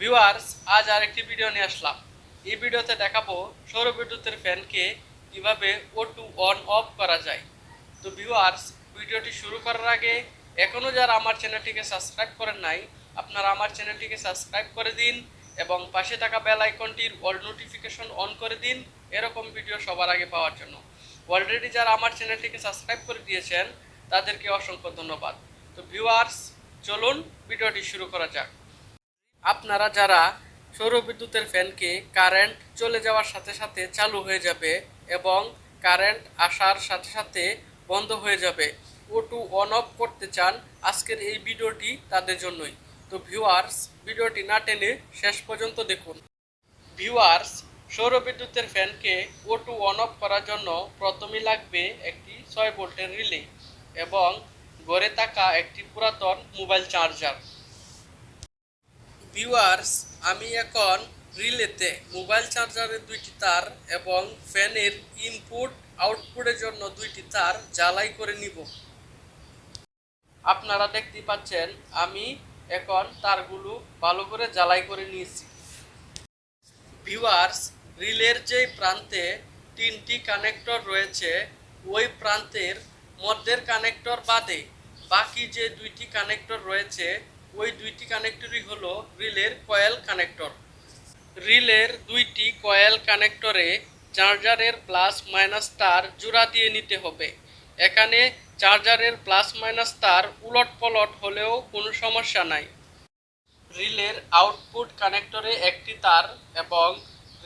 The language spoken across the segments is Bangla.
ভিউয়ার্স, আজ আরেকটি ভিডিও নিয়ে আসলাম। এই ভিডিওতে দেখাবো সৌর বিদ্যুতের ফ্যানকে কীভাবে ও টু অন অফ করা যায়। তো ভিউয়ার্স, ভিডিওটি শুরু করার আগে এখনও যারা আমার চ্যানেলটিকে সাবস্ক্রাইব করেন নাই, আপনারা আমার চ্যানেলটিকে সাবস্ক্রাইব করে দিন এবং পাশে থাকা বেল আইকনটির অল নোটিফিকেশন অন করে দিন এরকম ভিডিও সবার আগে পাওয়ার জন্য। অলরেডি যারা আমার চ্যানেলটিকে সাবস্ক্রাইব করে দিয়েছেন, তাদেরকে অসংখ্য ধন্যবাদ। তো ভিউয়ার্স, চলুন ভিডিওটি শুরু করা যাক। আপনারা যারা সৌর বিদ্যুতের ফ্যানকে কারেন্ট চলে যাওয়ার সাথে সাথে চালু হয়ে যাবে এবং কারেন্ট আসার সাথে সাথে বন্ধ হয়ে যাবে ও টু অন অফ করতে চান, আজকের এই ভিডিওটি তাদের জন্যই। তো ভিউয়ার্স ভিডিওটি না টেনে শেষ পর্যন্ত দেখুন। ভিউয়ার্স সৌর বিদ্যুতের ফ্যানকে ও টু অন অফ করার জন্য প্রথমেই লাগবে একটি ছয় ভোল্টের রিলে এবং গড়ে থাকা একটি পুরাতন মোবাইল চার্জার ভিউয়ার্স আমি এখন রিলেতে মোবাইল চার্জারের দুইটি তার এবং ফ্যানের ইনপুট আউটপুটের জন্য দুইটি তার জ্বালাই করে নিব। আপনারা দেখতে পাচ্ছেন, আমি এখন তারগুলো ভালো করে জ্বালাই করে নিয়েছি। ভিউয়ার্স রিলের যে প্রান্তে তিনটি কানেক্টর রয়েছে, ওই প্রান্তের মধ্যের কানেক্টর বাদে বাকি যে দুইটি কানেক্টর রয়েছে ওই দুইটি কানেক্টরই হলো রিলের কয়েল কানেক্টর। রিলের দুইটি কয়েল কানেক্টরে চার্জারের প্লাস মাইনাস তার জোড়া দিয়ে নিতে হবে। এখানে চার্জারের প্লাস মাইনাস তার উলট পলট হলেও কোনো সমস্যা নাই। রিলের আউটপুট কানেক্টরে একটি তার এবং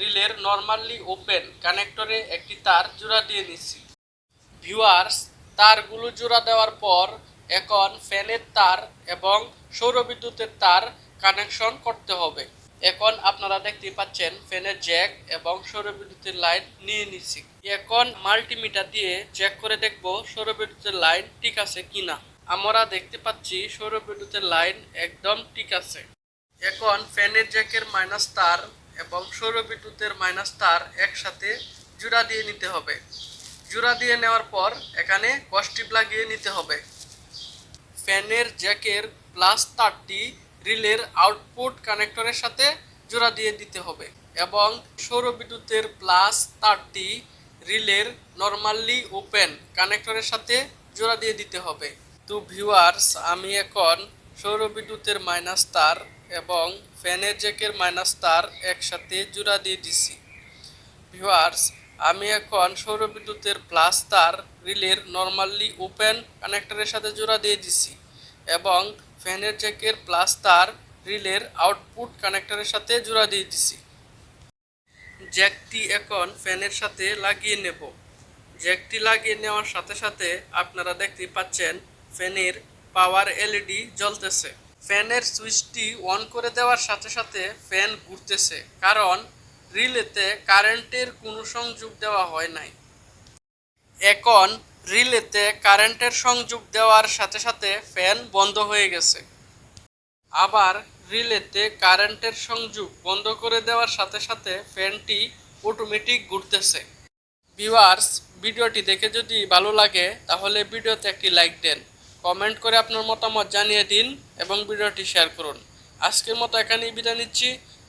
রিলের নর্মালি ওপেন কানেক্টরে একটি তার জোড়া দিয়ে নিচ্ছি। ভিউয়ার্স, তারগুলো জোড়া দেওয়ার পর এখন ফ্যানের তার এবং সৌরবিদ্যুতের তার কানেকশন করতে হবে। এখন আপনারা দেখতে পাচ্ছেন ফ্যানের জ্যাক এবং সৌরবিদ্যুতের লাইন নিয়ে নিচ্ছি এখন মাল্টিমিটার দিয়ে চেক করে দেখব সৌরবিদ্যুতের লাইন ঠিক আছে কিনা। আমরা দেখতে পাচ্ছি সৌরবিদ্যুতের লাইন একদম ঠিক আছে। এখন ফ্যানের জ্যাকের মাইনাস তার এবং সৌরবিদ্যুতের মাইনাস তার একসাথে জোড়া দিয়ে নিতে হবে। জোড়া দিয়ে নেওয়ার পর এখানে কস্টিপ লাগিয়ে নিতে হবে। ফ্যানের জ্যাকের প্লাস তারটি রিলের আউটপুট কানেক্টরের সাথে জোড়া দিয়ে দিতে হবে এবং সৌরবিদ্যুতের প্লাস তারটি রিলের নর্মালি ওপেন কানেক্টরের সাথে জোড়া দিয়ে দিতে হবে। তো ভিউয়ার্স, আমি এখন সৌর বিদ্যুতের মাইনাস তার এবং ফ্যানের জ্যাকের মাইনাস তার একসাথে জোড়া দিয়ে দিছি। ভিউয়ার্স আমি এখন সৌরবিদ্যুতের প্লাস তার রিলের নর্মালি ওপেন কানেক্টরের সাথে জোড়া দিয়ে দিছি এবং ফ্যানের জ্যাকের প্লাস তার রিলের আউটপুট কানেক্টরের সাথে জোড়া দিয়ে দিছি। জ্যাকটি এখন ফ্যানের সাথে লাগিয়ে নেব। জ্যাকটি লাগিয়ে নেওয়ার সাথে সাথে আপনারা দেখতে পাচ্ছেন ফ্যানের পাওয়ার এলইডি জ্বলতেছে। ফ্যানের সুইচটি অন করে দেওয়ার সাথে সাথে ফ্যান ঘুরতেছে, কারণ রিলেতে কারেন্টের কোনো সংযোগ দেওয়া হয় নাই। এখন রিলেতে কারেন্টের সংযোগ দেওয়ার সাথে সাথে ফ্যান বন্ধ হয়ে গেছে। আবার রিলেতে কারেন্টের সংযোগ বন্ধ করে দেওয়ার সাথে সাথে ফ্যানটি অটোমেটিক ঘুরতেছে। ভিউয়ার্স ভিডিওটি দেখে যদি ভালো লাগে, তাহলে ভিডিওতে একটি লাইক দেন। কমেন্ট করে আপনার মতামত জানিয়ে দিন এবং ভিডিওটি শেয়ার করুন। আজকের মতো এখানেই বিদায় নিচ্ছি।